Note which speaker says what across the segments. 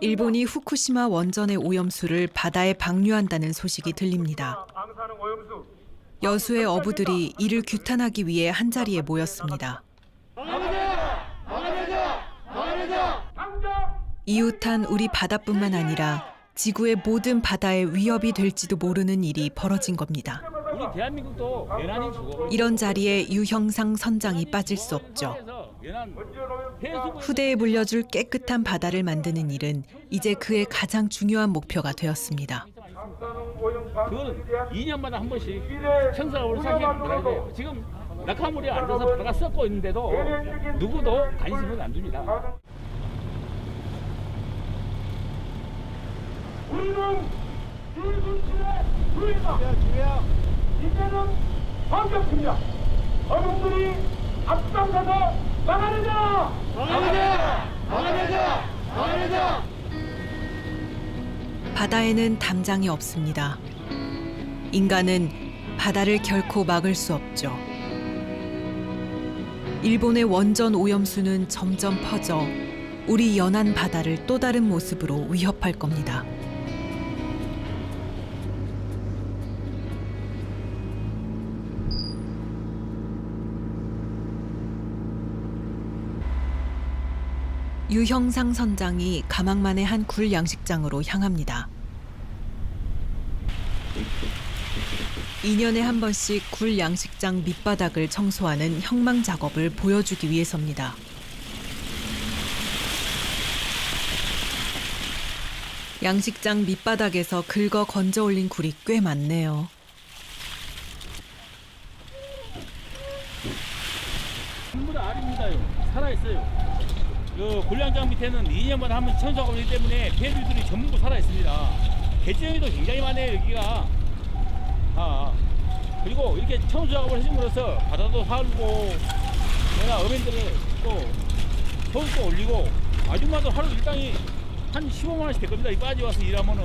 Speaker 1: 일본이 후쿠시마 원전의 오염수를 바다에 방류한다는 소식이 들립니다. 여수의 어부들이 이를 규탄하기 위해 한자리에 모였습니다. 이웃한 우리 바다뿐만 아니라 지구의 모든 바다에 위협이 될지도 모르는 일이 벌어진 겁니다. 이런 자리에 유형상 선장이 빠질 수 없죠. 후대에 물려줄 깨끗한 바다를 만드는 일은 이제 그의 가장 중요한 목표가 되었습니다.
Speaker 2: 그거는
Speaker 3: 대한
Speaker 2: 2년마다 한 번씩
Speaker 3: 미래
Speaker 2: 청소하고 생각해
Speaker 3: 우려만
Speaker 2: 돼요. 지금 낙하물이 앉아서 바다가 썩고 있는데도 누구도 관심을 안 줍니다.
Speaker 3: 우리는 일분신의 주의다. 이제는 반격입니다. 어른들이 앞장서서
Speaker 1: 바다에는 담장이 없습니다. 인간은 바다를 결코 막을 수 없죠. 일본의 원전 오염수는 점점 퍼져 우리 연안 바다를 또 다른 모습으로 위협할 겁니다. 유형상 선장이 가망만의 한 굴 양식장으로 향합니다. 2년에 한 번씩 굴 양식장 밑바닥을 청소하는 형망 작업을 보여주기 위해서입니다. 양식장 밑바닥에서 긁어 건져 올린 굴이 꽤 많네요.
Speaker 2: 전부 다 알입니다요. 살아있어요. 그 군량장 밑에는 2년마다 한 번씩 청소하고 있기 때문에 폐류들이 전부 살아있습니다. 개체형도 굉장히 많아요, 여기가. 아, 그리고 이렇게 청소 작업을 해줌으로써 바다도 살고, 내가 어민들을 또 소득도 올리고, 아줌마도 하루 일당이 한 15만원씩 될 겁니다. 이 빠지 와서 일하면은.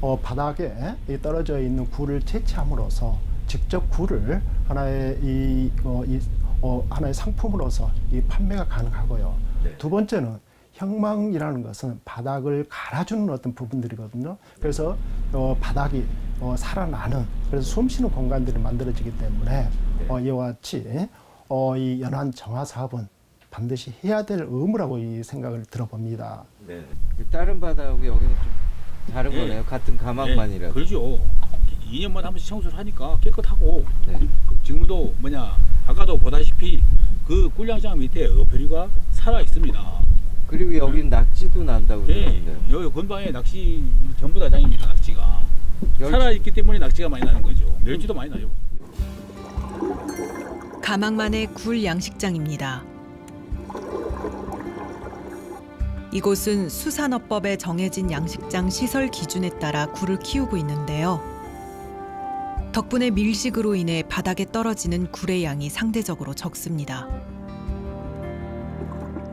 Speaker 4: 어, 바닥에 이 떨어져 있는 굴을 채취함으로써 직접 굴을 하나의 이, 어, 이 어, 하나의 상품으로서 이 판매가 가능하고요. 두 번째는 형망이라는 것은 바닥을 갈아주는 어떤 부분들이거든요. 그래서 어, 바닥이 어, 살아나는 그래서 숨쉬는 공간들이 만들어지기 때문에 어, 이와 같이 어, 이 연안 정화 사업은 반드시 해야 될 의무라고 이 생각을 들어봅니다.
Speaker 5: 그 다른 바다하고 여기는 좀 다른
Speaker 2: 예.
Speaker 5: 거네요. 같은 가망만이라도.
Speaker 2: 그러죠. 2년마다 한 번씩 청소를 하니까 깨끗하고,
Speaker 5: 네.
Speaker 2: 지금도 뭐냐 아까도 보다시피 그 꿀량장 밑에 어패류가 살아 있습니다.
Speaker 5: 그리고 여긴 낙지도 난다고
Speaker 2: 예,
Speaker 5: 그러는데.
Speaker 2: 여기 근방에 낚시 전부 다 장입니다. 낙지가
Speaker 5: 열-
Speaker 2: 살아 있기 때문에 낙지가 많이 나는 거죠. 멸치도 많이 나요.
Speaker 1: 가망만의 굴 양식장입니다. 이곳은 수산업법에 정해진 양식장 시설 기준에 따라 굴을 키우고 있는데요. 덕분에 밀식으로 인해 바닥에 떨어지는 굴의 양이 상대적으로 적습니다.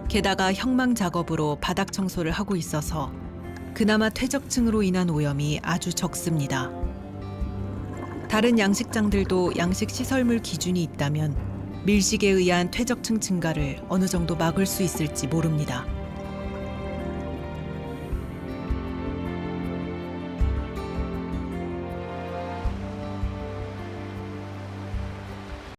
Speaker 1: 게다가 형망 작업으로 바닥 청소를 하고 있어서 그나마 퇴적층으로 인한 오염이 아주 적습니다. 다른 양식장들도 양식 시설물 기준이 있다면 밀식에 의한 퇴적층 증가를 어느 정도 막을 수 있을지 모릅니다.